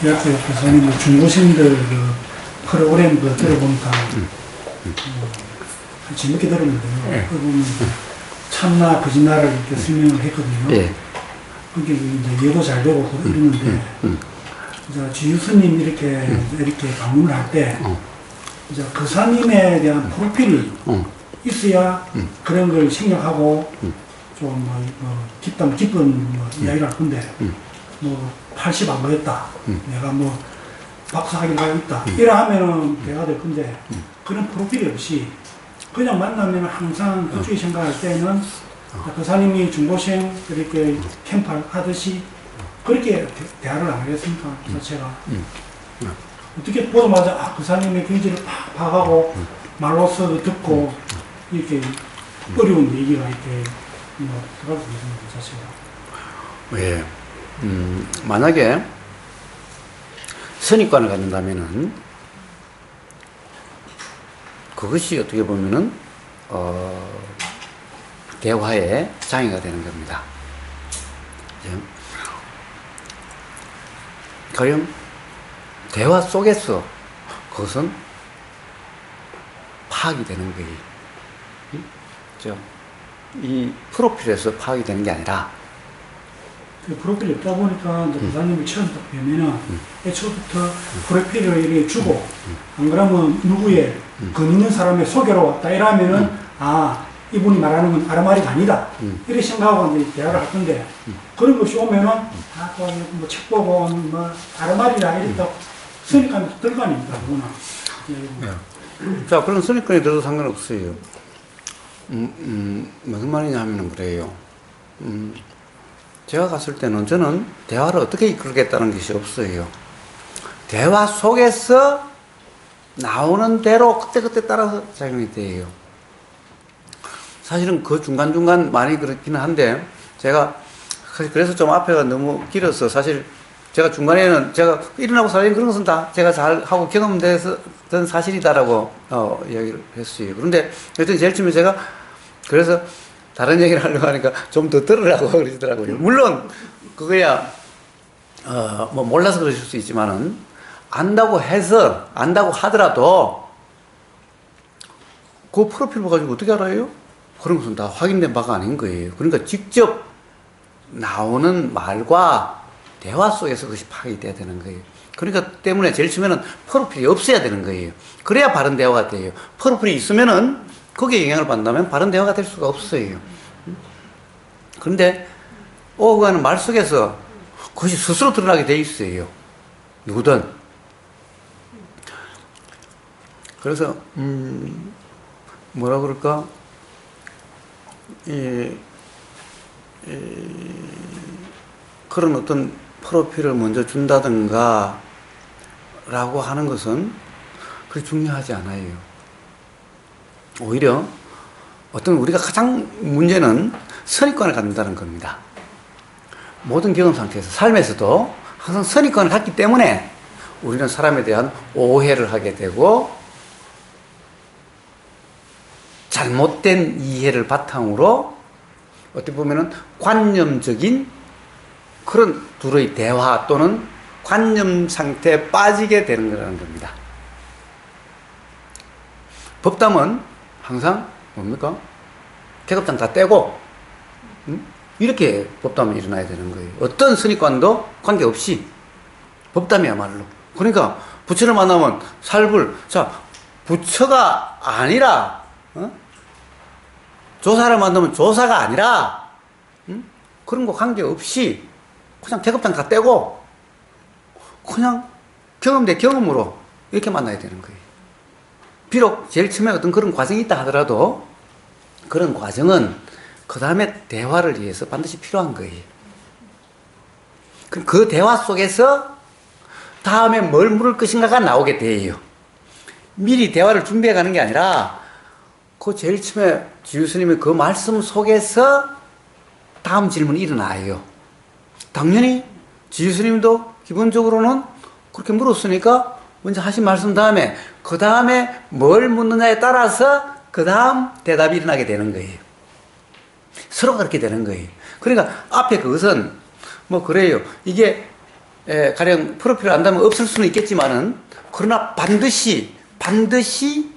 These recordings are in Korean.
대학교 교수님 뭐 중고생들 그 프로그램 그 들어보니까 어, 재밌게 들었는데요. 예. 그 보면 참나 거짓말을 이렇게 설명을 했거든요. 예. 그게 이제 예도 잘 되고 그러는데 음. 이제 지유스님 이렇게 이렇게 방문을 할때 어. 이제 그사님에 대한 프로필이 어. 있어야 음. 그런 걸 생각하고 음. 좀 뭐, 뭐 깊은 깊은 뭐 이야기를 할 건데 음. 뭐 80 안 보였다 음. 내가 뭐 박사학위 가 있다 이라 하면은 대가 될 건데 음. 그런 프로필이 없이 그냥 만나면 항상 어. 그쪽에 생각할 때는 그 사님이 중고생 이렇게 캠프 하듯이 그렇게 대- 대화를 안 하겠습니까 그 자체가 음. 음. 어떻게 보자마자 아, 그 사님의 경지를 팍 음. 말로써 듣고 이렇게 어려운 얘기가 이렇게 뭐 들어갈 수 있는 것 자체가 예. 음, 만약에 선입관을 갖는다면은 그것이 어떻게 보면은 어, 대화의 장애가 되는 겁니다. 예. 가령 대화 속에서 그것은 파악이 되는 거예요. 이 프로필에서 파악이 되는 게 아니라 그 프로필이 없다 보니까 음. 이제 부사님이 처음 딱 뵈면은 애초부터 프로필을 이렇게 주고 안 그러면 누구의 음. 그 있는 사람의 소개로 왔다 이러면은 아 이분이 말하는 건 아르마리가 아니다 음. 이렇게 생각하고 이제 대화를 할 건데 그런 것이 오면은 아 또 뭐 책 보고 뭐 아르마리라 이랬다 쓰니까 들어가니까 그거나 예. 자, 그런 선입견이 들어도 상관없어요. 음, 음, 무슨 말이냐 하면은 그래요. 음, 제가 갔을 때는 저는 대화를 어떻게 이끌겠다는 것이 없어요. 대화 속에서 나오는 대로 그때그때 따라서 작용이 돼요. 사실은 그 중간중간 많이 그렇기는 한데, 제가, 그래서 좀 앞에가 너무 길어서 사실 제가 중간에는 제가 일어나고 사라진 그런 것은 다 제가 잘 하고 경험돼서던 사실이다라고 어, 이야기를 했어요. 그런데 여튼 제일 처음에 제가 그래서 다른 얘기를 하려고 하니까 좀 더 들으라고 그러시더라고요. 물론 그거야 어, 뭐 몰라서 그러실 수 있지만은 안다고 해서 안다고 하더라도 그 프로필 봐가지고 어떻게 알아요? 그런 것은 다 확인된 바가 아닌 거예요. 그러니까 직접 나오는 말과 대화 속에서 그것이 파악이 돼야 되는 거예요. 그러니까 때문에 제일 처음에는 프로필이 없어야 되는 거예요. 그래야 바른 대화가 돼요. 프로필이 있으면은 거기에 영향을 받는다면 바른 대화가 될 수가 없어요. 그런데 오고 가는 말 속에서 그것이 스스로 드러나게 돼 있어요. 누구든. 그래서 음 뭐라 그럴까? 이, 이 그런 어떤 프로필을 먼저 준다든가 라고 하는 것은 그렇게 중요하지 않아요. 오히려 어떤 우리가 가장 문제는 선입관을 갖는다는 겁니다. 모든 경험 상태에서 삶에서도 항상 선입관을 갖기 때문에 우리는 사람에 대한 오해를 하게 되고 잘못된 이해를 바탕으로 어떻게 보면은 관념적인 그런 둘의 대화 또는 관념 상태에 빠지게 되는 거라는 겁니다. 법담은 항상 뭡니까? 계급장 다 떼고 음? 이렇게 법담은 일어나야 되는 거예요. 어떤 선입관도 관계없이 법담이야말로. 그러니까 부처를 만나면 살불. 자 부처가 아니라 어? 조사를 만나면 조사가 아니라 음? 그런 거 관계없이 그냥 계급장 다 떼고 그냥 경험 대 경험으로 이렇게 만나야 되는 거예요. 비록 제일 처음에 어떤 그런 과정이 있다 하더라도 그런 과정은 그 다음에 대화를 위해서 반드시 필요한 거예요. 그- 그 대화 속에서 다음에 뭘 물을 것인가가 나오게 돼요. 미리 대화를 준비해 가는 게 아니라 그 제일 처음에 지유스님의 그 말씀 속에서 다음 질문이 일어나요. 당연히 지유스님도 기본적으로는 그렇게 물었으니까 먼저 하신 말씀 다음에 그 다음에 뭘 묻느냐에 따라서 그 다음 대답이 일어나게 되는 거예요. 서로 그렇게 되는 거예요. 그러니까 앞에 그것은 뭐 그래요. 이게 에, 가령 프로필을 안다면 없을 수는 있겠지만은 그러나 반드시 반드시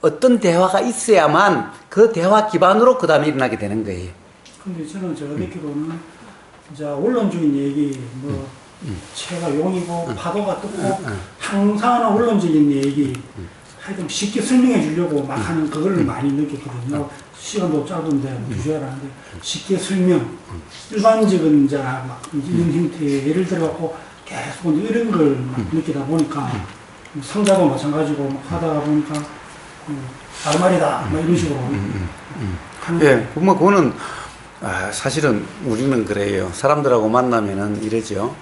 어떤 대화가 있어야만 그 대화 기반으로 그 다음에 일어나게 되는 거예요. 근데 저는 제가 듣기로는 이제 원론적인 얘기 뭐 채가 용이고 파도가 뜨고 항상 하는 원론적인 얘기. 하여튼 쉽게 설명해 주려고 막 하는 그걸 많이 느꼈거든요. 시간도 짧은데 두 시간 하는데 쉽게 설명. 일반적인 이제 막 이런 형태의 예를 들어 갖고 계속 이런 걸막 느끼다 보니까 성자도 마찬가지고 막 하다 보니까 음, 알말이다 막 이런 식으로 하는 예, 뭐, 그거는, 아, 사실은 우리는 그래요. 사람들하고 만나면은 이러죠.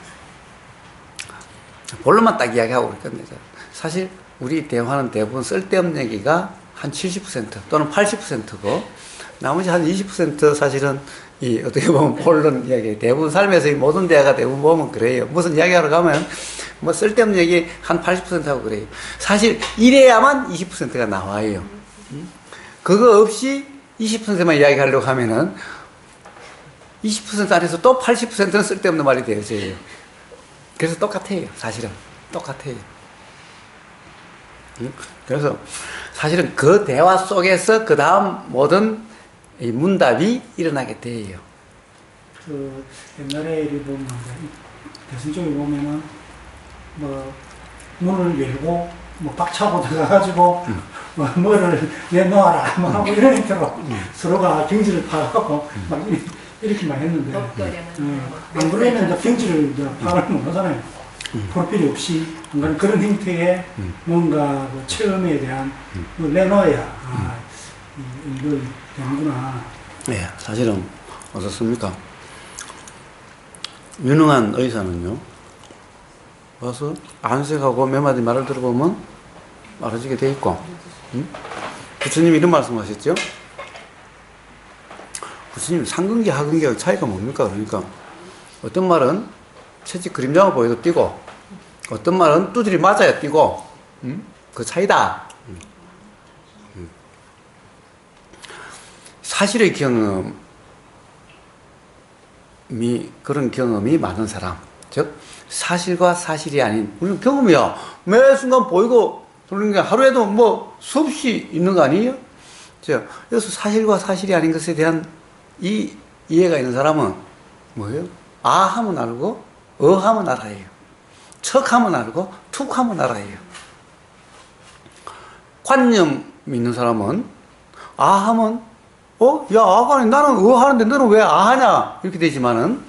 본론만 딱 이야기하고 그러니까 이제 사실 우리 대화는 대부분 쓸데없는 얘기가 한 70% 또는 80%고 나머지 한 20% 사실은 이 어떻게 보면 본론 이야기 대부분 삶에서 이 모든 대화가 대부분 보면 그래요. 무슨 이야기하러 가면 뭐 쓸데없는 얘기 한 80% 하고 그래요. 사실 이래야만 20%가 나와요. 그거 없이 20%만 이야기하려고 하면은 20% 안에서 또 80%는 쓸데없는 말이 되어져요. 그래서 똑같아요. 사실은. 똑같아요. 응? 그래서 사실은 그 대화 속에서 그 다음 모든 이 문답이 일어나게 돼요. 그 옛날에 보면 쪽에 보면은 뭐 문을 열고 뭐 박차고 들어가가지고 뭐 뭐를 내놓아라 뭐 하고 이런 형태로 서로가 경지를 파갖고 막 이- 이렇게만 했는데 어, 안 그러면 이제 경지를 이제 파악을 못 하잖아요. 프로필이 없이 뭔가 그런 형태의 뭔가 그 체험에 대한 걸 내놓아야 아, 이- 이걸 되는구나. 네, 사실은 어떻습니까? 유능한 의사는요, 와서 안색하고 몇 마디 말을 들어보면 알아지게 돼 있고, 응? 부처님 이런 말씀 하셨죠? 부처님 상근기, 하근기의 차이가 뭡니까? 그러니까 어떤 말은 채찍 그림자가 보여도 뛰고, 어떤 말은 두드리 맞아야 뛰고, 응? 그 차이다. 사실의 경험이 그런 경험이 많은 사람 즉 사실과 사실이 아닌 물론 경험이야 매 순간 보이고 그러는 게 하루에도 뭐 수없이 있는 거 아니에요? 자, 그래서 사실과 사실이 아닌 것에 대한 이 이해가 있는 사람은 뭐예요? 아 하면 알고 어 하면 알아요 척 하면 알고 툭 하면 알아요 관념 있는 사람은 아 하면 어? 야, 아가 나는 어 하는데 너는 왜 아 하냐? 이렇게 되지만은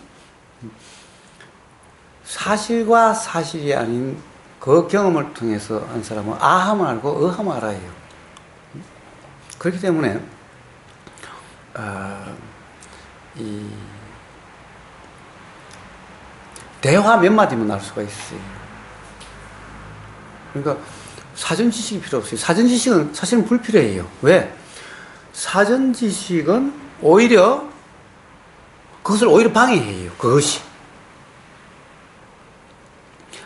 사실과 사실이 아닌 그 경험을 통해서 한 사람은 아 하면 알고 어 하면 알아요. 그렇기 때문에 아, 이 대화 몇 마디면 알 수가 있어요. 그러니까 사전 지식이 필요 없어요. 사전 지식은 사실은 불필요해요. 왜? 사전 지식은 오히려 그것을 오히려 방해해요. 그것이.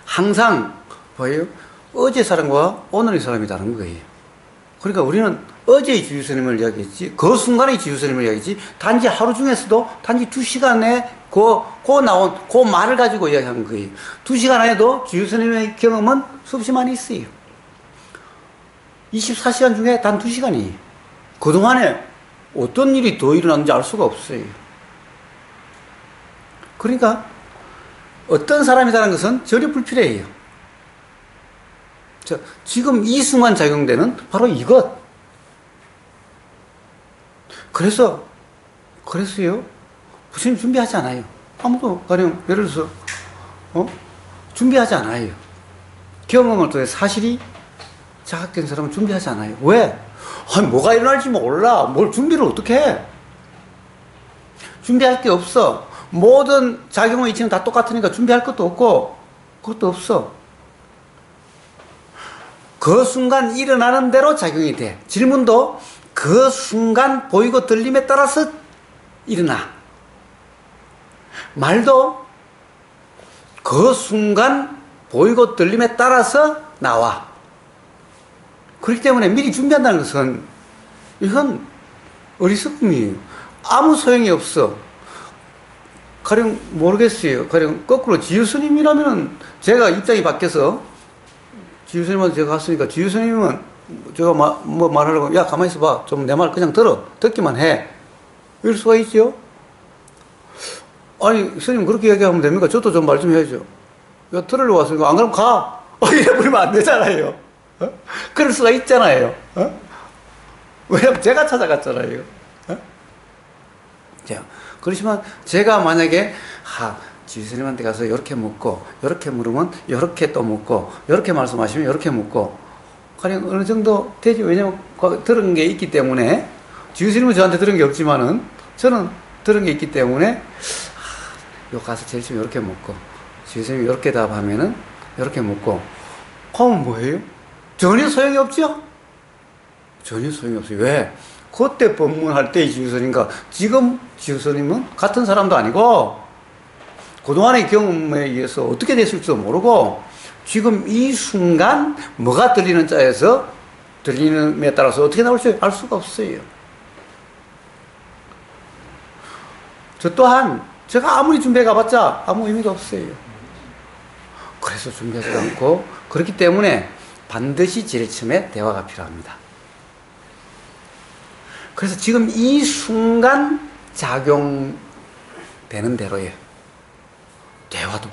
항상 뭐예요? 어제 사람과 오늘의 사람이 다른 거예요. 그러니까 우리는 어제의 주유스님을 이야기했지, 그 순간의 주유스님을 이야기했지, 단지 하루 중에서도 단지 두 시간에 그, 그 나온 그 말을 가지고 이야기한 거예요. 두 시간 안에도 주유스님의 경험은 수없이 많이 있어요. 24시간 중에 단 두 시간이에요. 그동안에 어떤 일이 더 일어났는지 알 수가 없어요. 그러니까 어떤 사람이라는 것은 전혀 불필요해요. 자, 지금 이 순간 작용되는 바로 이것. 그래서, 그래서요, 무슨 준비하지 않아요. 아무도, 가령, 예를 들어서, 어? 준비하지 않아요. 경험을 통해 사실이 자각된 사람은 준비하지 않아요. 왜? 아니, 뭐가 일어날지 몰라. 뭘 준비를 어떻게 해? 준비할 게 없어. 모든 작용의 이치는 다 똑같으니까 준비할 것도 없고, 그것도 없어. 그 순간 일어나는 대로 작용이 돼. 질문도 그 순간 보이고 들림에 따라서 일어나. 말도 그 순간 보이고 들림에 따라서 나와. 그렇기 때문에 미리 준비한다는 것은 이건 어리석음이에요. 아무 소용이 없어. 가령 모르겠어요. 가령 거꾸로 지유스님이라면은 제가 입장이 바뀌어서 지유스님한테 제가 갔으니까 지유스님은 제가 마, 뭐 말하려고 야 가만히 있어봐 좀 내 말 그냥 들어 듣기만 해 이럴 수가 있죠. 아니 스님 그렇게 얘기하면 됩니까? 저도 좀 말좀 해야죠. 야 들으러 왔으니까 안 그러면 가. 어, 이래 버리면 안 되잖아요. 어? 그럴 수가 있잖아요. 어? 왜냐면 제가 찾아갔잖아요. 어? 자, 그렇지만 제가 만약에 하 지스님한테 가서 이렇게 묻고 이렇게 물으면 이렇게 또 묻고 이렇게 말씀하시면 이렇게 묻고 가령 어느 정도 되지 왜냐면 과- 들은 게 있기 때문에 지스님은 저한테 들은 게 없지만은 저는 들은 게 있기 때문에 하, 요 가서 제일 처음 이렇게 묻고 지스님이 이렇게 답하면은 이렇게 묻고 그러면 뭐예요? 전혀 소용이 없죠? 전혀 소용이 없어요. 왜? 그때 법문할 때의 지우선인가 지금 지우선님은 같은 사람도 아니고 그동안의 경험에 의해서 어떻게 됐을지도 모르고 지금 이 순간 뭐가 들리는 자에서 들리는에 따라서 어떻게 나올지 알 수가 없어요. 저 또한 제가 아무리 준비해 가봤자 아무 의미가 없어요. 그래서 준비하지 않고 그렇기 때문에 반드시 제일 처음에 대화가 필요합니다. 그래서 지금 이 순간 작용되는 대로예요. 대화도,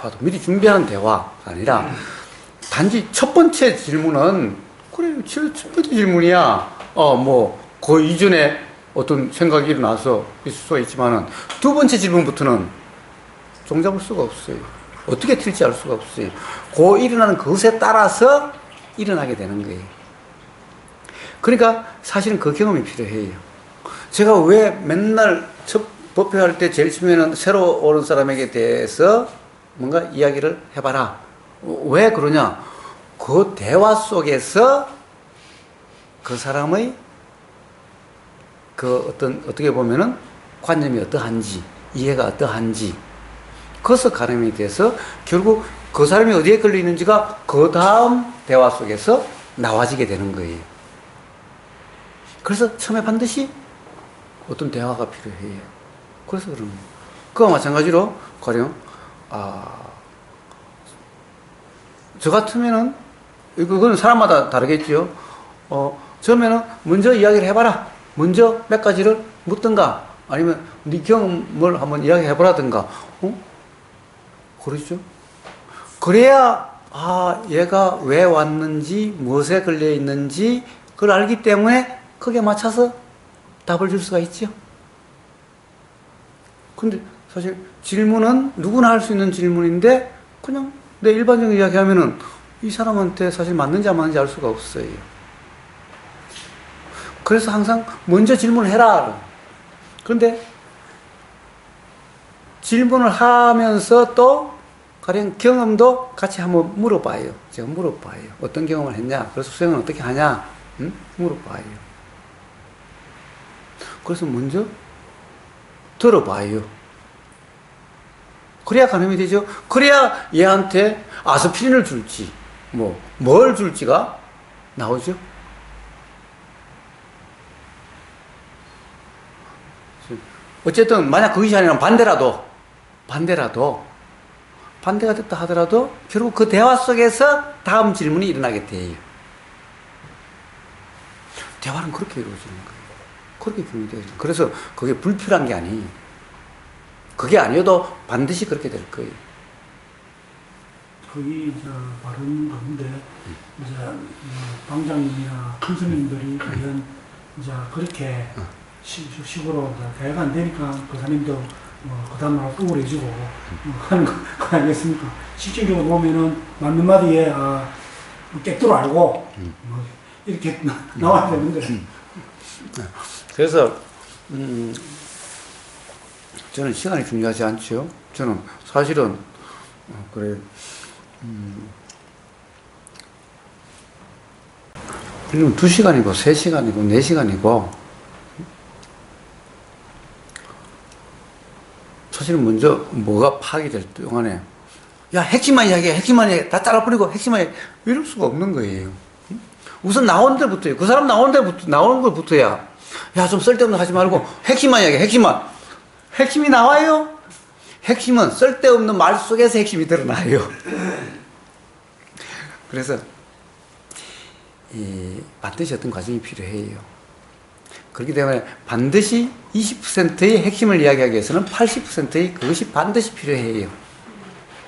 대화도 미리 준비하는 대화가 아니라 단지 첫 번째 질문은 그래, 첫, 첫 번째 질문이야. 어, 뭐, 그 이전에 어떤 생각이 일어나서 있을 수가 있지만은 두 번째 질문부터는 종잡을 수가 없어요. 어떻게 튈지 알 수가 없어요. 그 일어나는 그것에 따라서 일어나게 되는 거예요. 그러니까 사실은 그 경험이 필요해요. 제가 왜 맨날 첫 법회할 때 제일 처음에는 새로 오는 사람에게 대해서 뭔가 이야기를 해봐라. 어, 왜 그러냐? 그 대화 속에서 그 사람의 그 어떤, 어떻게 보면은 관념이 어떠한지, 이해가 어떠한지, 그것을 가늠이 돼서 결국 그 사람이 어디에 걸려 있는지가 그 다음 대화 속에서 나와지게 되는 거예요. 그래서 처음에 반드시 어떤 대화가 필요해요. 그래서 그런 거예요. 그와 마찬가지로 가령 아, 저 같으면은 이거는 사람마다 다르겠죠. 어, 처음에는 먼저 이야기를 해봐라. 먼저 몇 가지를 묻든가 아니면 네 경험을 한번 이야기해보라든가. 어? 그렇죠. 그래야 아 얘가 왜 왔는지 무엇에 걸려 있는지 그걸 알기 때문에 거기에 맞춰서 답을 줄 수가 있죠. 근데 사실 질문은 누구나 할 수 있는 질문인데 그냥 내 일반적인 이야기 하면은 이 사람한테 사실 맞는지 안 맞는지 알 수가 없어요. 그래서 항상 먼저 질문을 해라. 그런데 질문을 하면서 또 가령 경험도 같이 한번 물어봐요. 제가 물어봐요. 어떤 경험을 했냐? 그래서 수행은 어떻게 하냐? 응? 물어봐요. 그래서 먼저 들어봐요. 그래야 가늠이 되죠. 그래야 얘한테 아스피린을 줄지, 뭐, 뭘 줄지가 나오죠. 어쨌든, 만약 그것이 아니라 반대라도, 반대라도, 반대가 됐다 하더라도 결국 그 대화 속에서 다음 질문이 일어나게 돼요. 대화는 그렇게 이루어지는 거예요. 그렇게 준비되어 있어요. 그래서 그게 불필요한 게 아니에요. 그게 아니어도 반드시 그렇게 될 거예요. 거기 이제 발언 가운데 이제 뭐 방장님이나 큰 스님들이 과연 이제 그렇게 시, 식으로 대화가 안 되니까 그 사람도 뭐 그다음날 우울해지고 뭐 하는 거 아니겠습니까? 실질적으로 보면은 맞는 마디에 아, 뭐 깨뚫어 알고 뭐 이렇게 나- 나와야 되는데. 그래서 음, 저는 시간이 중요하지 않죠. 저는 사실은 어, 그래 음, 그러면 두 시간이고 세 시간이고 네 시간이고 사실은 먼저 뭐가 파악이 될 동안에 야 핵심만 이야기해 핵심만 이야기해 다 잘라버리고 핵심만 이야기해 이럴 수가 없는 거예요. 우선 나온 데부터요. 그 사람 나온 데부터 나오는 것부터야. 야 좀 쓸데없는 거 하지 말고 핵심만 이야기해 핵심만. 핵심이 나와요. 핵심은 쓸데없는 말 속에서 핵심이 드러나요. 그래서 이 반드시 어떤 과정이 필요해요. 그렇기 때문에 반드시 20%의 핵심을 이야기하기 위해서는 80%의 그것이 반드시 필요해요.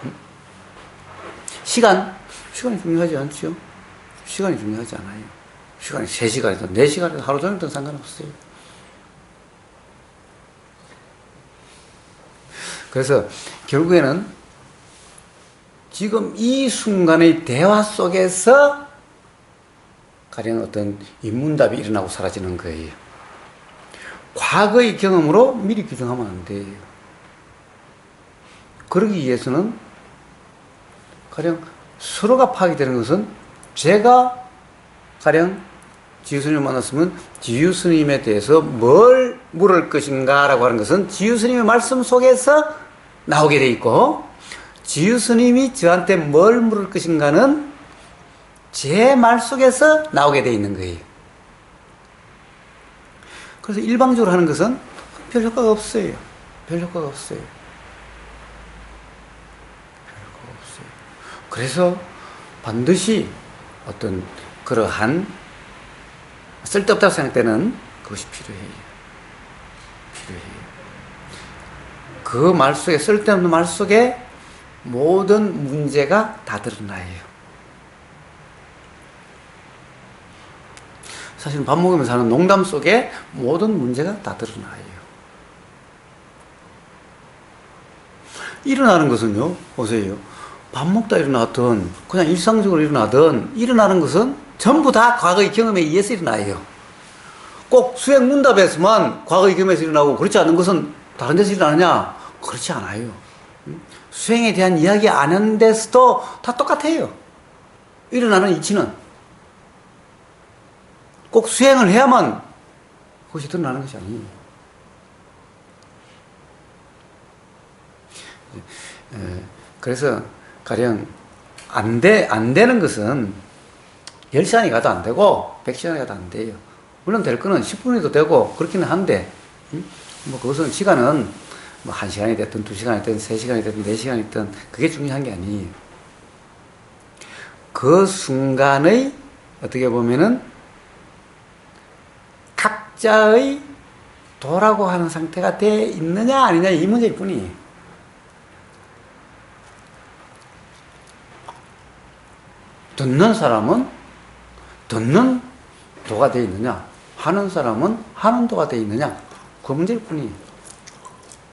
음? 시간, 시간이 중요하지 않죠. 시간이 중요하지 않아요. 시간이 3시간이든 4시간이든 하루 종일든 상관없어요. 그래서 결국에는 지금 이 순간의 대화 속에서 가령 어떤 인문답이 일어나고 사라지는 거예요. 과거의 경험으로 미리 규정하면 안 돼요. 그러기 위해서는 가령 서로가 파악되는 것은 제가 가령 지유스님을 만났으면 지유스님에 대해서 뭘 물을 것인가 라고 하는 것은 지유스님의 말씀 속에서 나오게 돼 있고 지유 스님이 저한테 뭘 물을 것인가는 제 말 속에서 나오게 돼 있는 거예요. 그래서 일방적으로 하는 것은 별 효과가 없어요. 별 효과가 없어요. 별 효과가 없어요. 그래서 반드시 어떤 그러한 쓸데없다고 생각되는 그것이 필요해요. 필요해요. 그 말 속에, 쓸데없는 말 속에 모든 문제가 다 드러나요. 사실 밥 먹으면서 하는 농담 속에 모든 문제가 다 드러나요. 일어나는 것은요, 보세요. 밥 먹다 일어나든, 그냥 일상적으로 일어나든, 일어나는 것은 전부 다 과거의 경험에 의해서 일어나요. 꼭 수행 문답에서만 과거의 경험에서 일어나고, 그렇지 않은 것은 다른 데서 일어나느냐? 그렇지 않아요. 수행에 대한 이야기 안 하는 데서도 다 똑같아요. 일어나는 이치는. 꼭 수행을 해야만 그것이 드러나는 것이 아니에요. 에, 그래서 가령 안 돼, 안 되는 것은 10시간이 가도 안 되고 100시간이 가도 안 돼요. 물론 될 거는 10분이도 되고 그렇기는 한데 음? 뭐 그것은 시간은 뭐 1시간이 됐든 2시간이 됐든 3시간이 됐든 4시간이 됐든 그게 중요한 게 아니에요. 그 순간의 어떻게 보면은 각자의 도라고 하는 상태가 돼 있느냐 아니냐 이 문제일 뿐이에요. 듣는 사람은 듣는 도가 돼 있느냐, 하는 사람은 하는 도가 돼 있느냐, 그 문제일 뿐이에요.